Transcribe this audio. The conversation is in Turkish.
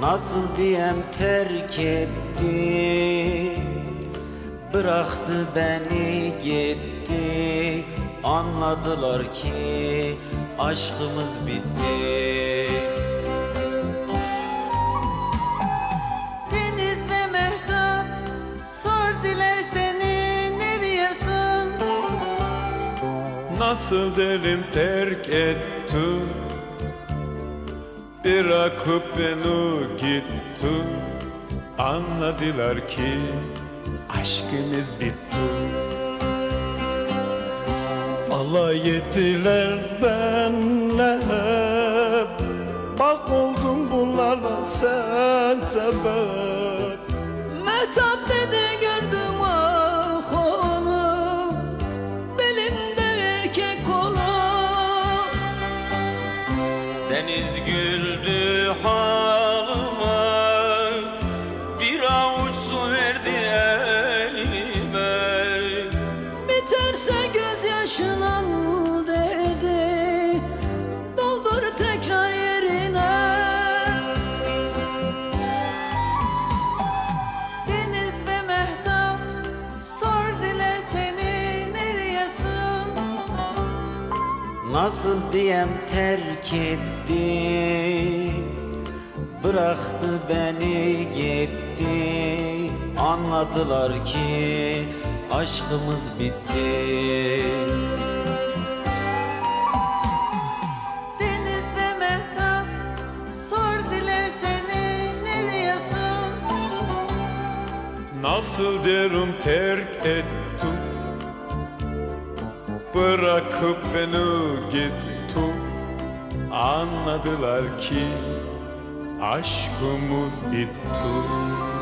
Nasıl diyem terk etti? Bıraktı beni gitti. Anladılar ki aşkımız bitti. Deniz ve mehtap sor diler seni nereyesin? Nasıl derim terk etti Bırakıp beni gitti. Anladılar ki aşkımız bitti. Alay ettiler benle. Hep Bak oldum bunlara sen sebep Deniz güldü halıma Nasıl diyem terk etti? Bıraktı beni gitti. Anladılar ki aşkımız bitti. Deniz ve mehtap sor diler seni nereyesin? Nasıl derim terk ettim Bırakıp beni gitti Anladılar ki aşkımız bitti